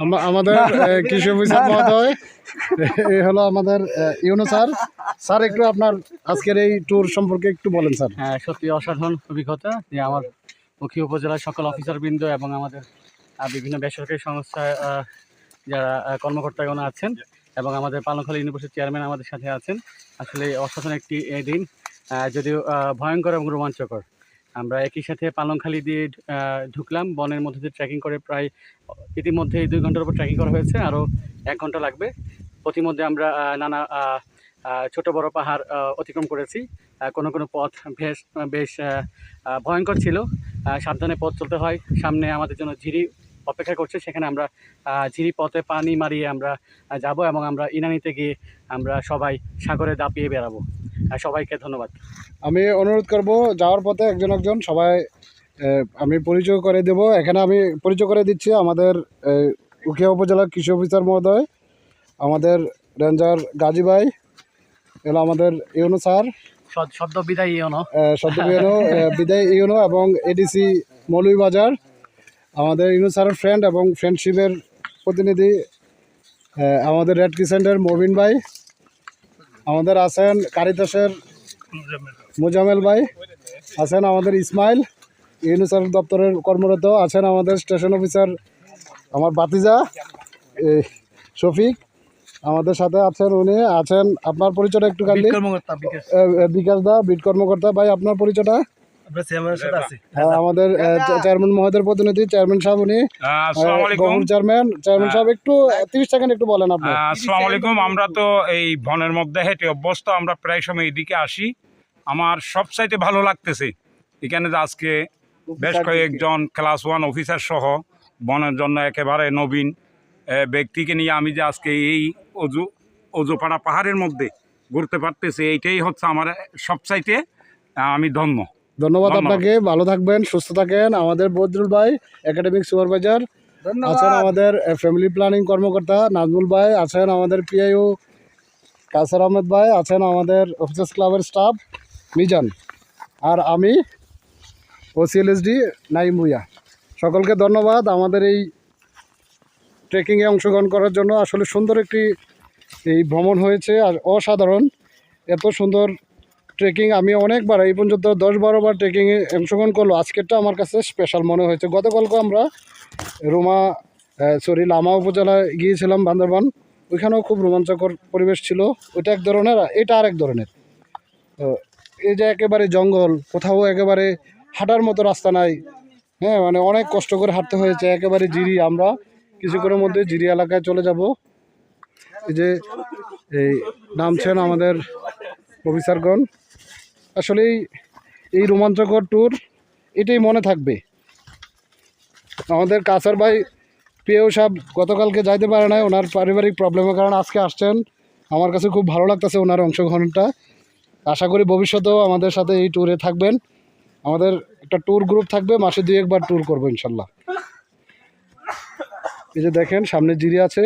আম- আমাদের এ, কৃষি অফিসার মহোদয় এই হলো আমাদের ইউনো স্যার। স্যার একটু আপনার আজকের এই ট্যুর সম্পর্কে একটু বলেন স্যার। হ্যাঁ সত্যি অসাধারণ অভিজ্ঞতা। যে আমার মুখী উপজেলার সকল অফিসারবৃন্দ এবং আমাদের বিভিন্ন বেসরকারি সংস্থায় আহ, যারা কর্মকর্তাগণ আছেন এবং আমাদের পালনখালী ইউনিভার্সিটির চেয়ারম্যান আমাদের সাথে আছেন। আসলে অসাধারণ একটি এ, দিন। আহ, যদিও আহ, ভয়ঙ্কর এবং রোমাঞ্চকর। আমরা একই সাথে পালংখালি দিয়ে ঢুকলাম। বনের মধ্যে দিয়ে ট্রেকিং করে প্রায়, ইতিমধ্যেই দুই ঘণ্টার উপর ট্রেকিং করা হয়েছে। আরও এক ঘণ্টা লাগবে। প্রতিমধ্যে আমরা নানা ছোট বড় পাহাড় অতিক্রম করেছি। কোনো কোনো পথ বেশ বেশ ভয়ঙ্কর ছিল। সাবধানে পথ চলতে হয়। সামনে আমাদের জন্য ঝিরি অপেক্ষা করছে। সেখানে আমরা ঝিরি পথে পানি মারিয়ে আমরা যাব এবং আমরা ইনানিতে গিয়ে আমরা সবাই সাগরে দাপিয়ে বেড়াবো। সবাইকে ধন্যবাদ। আমি অনুরোধ করব যাওয়ার পথে একজন একজন সবাই আমি পরিচয় করে দেব। এখানে আমি পরিচয় করে দিচ্ছি আমাদের উখিয়া উপজেলার কৃষি অফিসার মহোদয় আমাদের রেঞ্জার গাজী ভাই এলো আমাদের ইউনো স্যার সদ- সদ্য বিদায়ী ইয়নো সদ্য ইউনো বিদায় ইউনো এবং এডিসি মৌলভীবাজার আমাদের ইউনো স্যারের ফ্রেন্ড এবং ফ্রেন্ডশিপের প্রতিনিধি আমাদের রেড ক্রিসেন্টের মবিন ভাই। আমাদের আছেন কারিতাসের মোজামেল ভাই আছেন আমাদের ইসমাইল ইউনিসার দপ্তরের কর্মরত আছেন আমাদের স্টেশন অফিসার আমার বাতিজা এই শফিক আমাদের সাথে আছেন উনি আছেন আপনার পরিচয়টা একটু বিকাশ দা বিট কর্মকর্তা ভাই আপনার পরিচয়টা? আমাদের চেয়ারম্যান মহোদয়ের প্রতিনিধি চেয়ারম্যান সাহেব উনি আসসালামু আলাইকুম। গফুর চেয়ারম্যান চেয়ারম্যান সাহেব একটু তিরিশ সেকেন্ড একটু বলেন আপনি। আহ, আসসালামু আলাইকুম। আমরা তো এই বনের মধ্যে হেঁটে অভ্যস্ত আমরা প্রায় সময় এদিকে আসি। আমার সব সবচাইতে ভালো লাগতেছে এখানে যে আজকে বেশ কয়েকজন ক্লাস ওয়ান অফিসার সহ বনের জন্য একেবারে নবীন ব্যক্তিকে নিয়ে আমি যে আজকে এই অজু অজুপাড়া পাহাড়ের মধ্যে ঘুরতে পারতেছি এইটাই হচ্ছে আমার সবচাইতে আমি ধন্য। ধন্যবাদ। আপনাকে ভালো থাকবেন সুস্থ থাকেন। আমাদের বদরুল ভাই একাডেমিক সুপারভাইজার আছেন আমাদের ফ্যামিলি প্ল্যানিং কর্মকর্তা নাজমুল ভাই আছেন আমাদের পিআইও কাসার আহমেদ ভাই আছেন আমাদের অফিসার্স ক্লাবের স্টাফ মিজান। আর আমি ওসিএলএসডি নাইম ভুইয়া। সকলকে ধন্যবাদ আমাদের এই ট্রেকিংয়ে অংশগ্রহণ করার জন্য। আসলে সুন্দর একটি এই ভ্রমণ হয়েছে আর অসাধারণ। এত সুন্দর ট্রেকিং আমি অনেকবার, এই পর্যন্ত দশ বারো বার ট্রেকিংয়ে অংশগ্রহণ করল। আজকেরটা আমার কাছে স্পেশাল মনে হয়েছে। গতকালকে আমরা রুমা সরি লামা উপজেলায় গিয়েছিলাম বান্দরবান। ওইখানেও খুব রোমাঞ্চকর পরিবেশ ছিল। ওইটা এক ধরনের এটা আরেক ধরনের। এই যে একেবারে জঙ্গল, কোথাও একেবারে হাঁটার মতো রাস্তা নাই। হ্যাঁ মানে অনেক কষ্ট করে হাঁটতে হয়েছে। একেবারে জিরি আমরা। কিছুক্ষণের মধ্যে জিরি এলাকায় চলে যাব। এই যে, এই নামছেন আমাদের অফিসারগণ। আসলেই এই রোমাঞ্চকর ট্যুর এটাই মনে থাকবে। আমাদের কাসার ভাই পিও সাহেব গতকালকে যাইতে পারে নাই, ওনার পারিবারিক প্রবলেমের কারণে আজকে আসছেন। আমার কাছে খুব ভালো লাগতেছে ওনার অংশগ্রহণটা। আশা করি ভবিষ্যতেও আমাদের সাথে এই ট্যুরে থাকবেন। আমাদের একটা ট্যুর গ্রুপ থাকবে, মাসে দুই একবার ট্যুর করব ইনশাল্লাহ। এই যে দেখেন, সামনে জিরি আছে।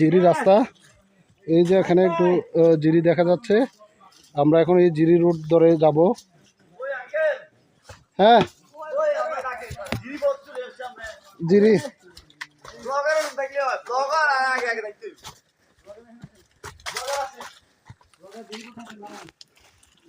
জিরি রাস্তা। এই যে এখানে একটু জিরি দেখা যাচ্ছে। আমরা এখন এই জিরি রুট ধরে যাব। হ্যাঁ? জিরি।